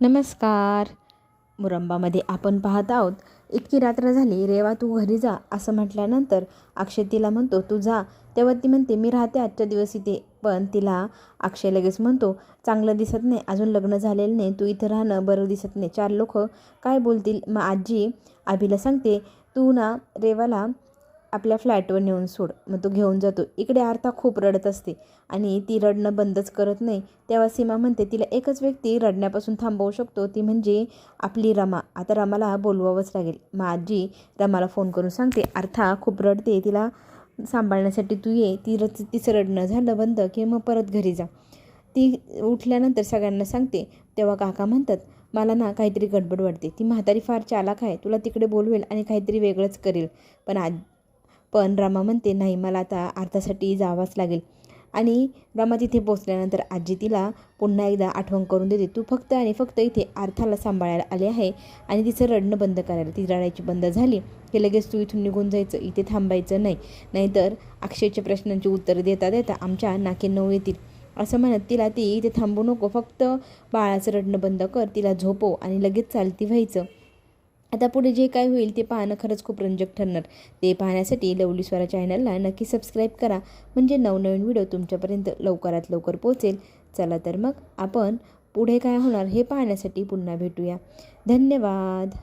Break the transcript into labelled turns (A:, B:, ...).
A: नमस्कार. मुरंबामध्ये आपण पाहत आहोत इतकी रात्र झाली रेवा तू घरी जा असं म्हटल्यानंतर अक्षय तिला म्हणतो तू जा. तेव्हा ती म्हणते मी राहते आजच्या दिवस इथे. पण तिला अक्षय लगेच म्हणतो चांगलं दिसत नाही अजून लग्न झालेलं नाही तू इथं राहणं बरं दिसत नाही. चार लोक काय बोलतील? मग आजी आभीला सांगते तू ना रेवाला आपल्या फ्लॅटवर नेऊन सोड. मग तो घेऊन जातो. इकडे आर्था खूप रडत असते आणि ती रडणं बंदच करत नाही. तेव्हा सीमा म्हणते तिला एकच व्यक्ती रडण्यापासून थांबवू शकतो. ती म्हणजे आपली रमा. आता रमाला बोलवावंच लागेल. मग आजी रमाला फोन करून सांगते. अर्था खूप रडते. तिला सांभाळण्यासाठी तू ये. ती र तिचं रडणं झालं बंद की मग परत घरी जा. ती उठल्यानंतर सगळ्यांना सांगते. तेव्हा काका म्हणतात मला ना काहीतरी गडबड वाटते. ती म्हातारी फार चालाक आहे. तुला तिकडे बोलवेल आणि काहीतरी वेगळंच करेल. पण आज पण रमा म्हणते नाही मला आता अर्थासाठी जावंच लागेल. आणि रमा तिथे पोचल्यानंतर आजी तिला पुन्हा एकदा आठवण करून देते तू फक्त आणि फक्त इथे अर्थाला सांभाळायला आले आहे आणि तिचं रडणं बंद करायला ती रडायची बंद झाली की लगेच तू इथून निघून जायचं इथे थांबायचं नाही. नाहीतर अक्षयच्या प्रश्नांची उत्तरं देता देता आमच्या नाके नऊ येतील. असं म्हणत तिला ती इथे थांबू नको फक्त बाळाचं रडणं बंद कर तिला झोपव आणि लगेच चालती व्हायचं. आता पुढे जे काय होईल ते पाहणं खरंच खूप रंजक ठरणार. ते पाहण्यासाठी लवली स्वरा चॅनलला नक्की सबस्क्राईब करा. म्हणजे नवनवीन व्हिडिओ तुमच्यापर्यंत लवकरात लवकर पोहोचेल. चला तर मग आपण पुढे काय होणार हे पाहण्यासाठी पुन्हा भेटूया. धन्यवाद.